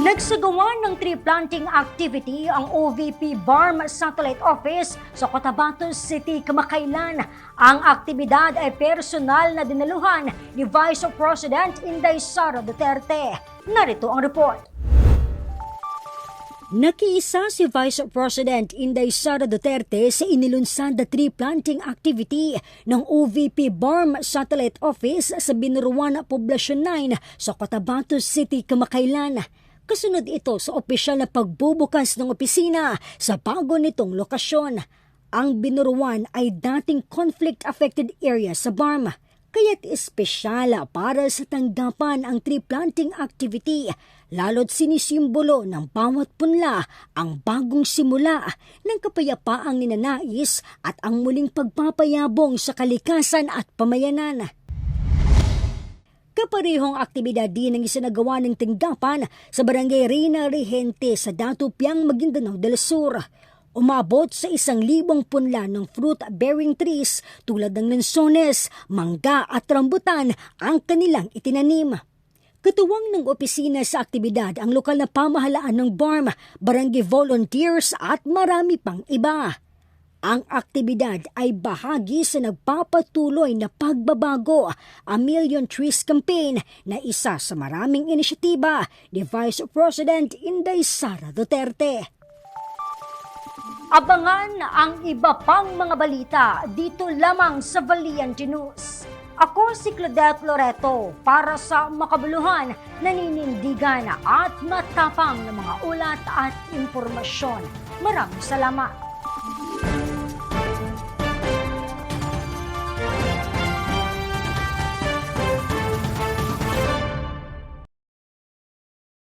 Nagsagawa ng tree planting activity ang OVP BARM Satellite Office sa Cotabato City, Kamakailan. Ang aktibidad ay personal na dinaluhan ni Vice President Inday Sara Duterte. Narito ang report. Nakiisa si Vice President Inday Sara Duterte sa inilunsad na tree planting activity ng OVP BARM Satellite Office sa Binuruan Poblasyon 9 sa Cotabato City, Kamakailan. Kasunod ito sa opisyal na pagbubukas ng opisina sa bago nitong lokasyon. Ang Binuruan ay dating conflict-affected area sa BARM kaya't espesyal para sa tanggapan ang tree planting activity, lalo't sinisimbolo ng bawat punla ang bagong simula ng kapayapaang ninanais at ang muling pagpapayabong sa kalikasan at pamayanan. Kaparehong aktibidad din ang isinagawa ng tinggapan sa barangay Reina Regente sa Datupiang, Maguindanao del Sur. Umabot sa isang libong punla ng fruit-bearing trees tulad ng lansones, mangga at rambutan ang kanilang itinanim. Katuwang ng opisina sa aktibidad ang lokal na pamahalaan ng BARM, barangay volunteers at marami pang iba. Ang aktibidad ay bahagi sa nagpapatuloy na pagbabago, a Million Trees Campaign na isa sa maraming inisyatiba ni Vice President Inday Sara Duterte. Abangan ang iba pang mga balita dito lamang sa Valiente News. Ako si Claudette Loreto para sa makabuluhan, naninindigan at matapang na mga ulat at impormasyon. Maraming salamat.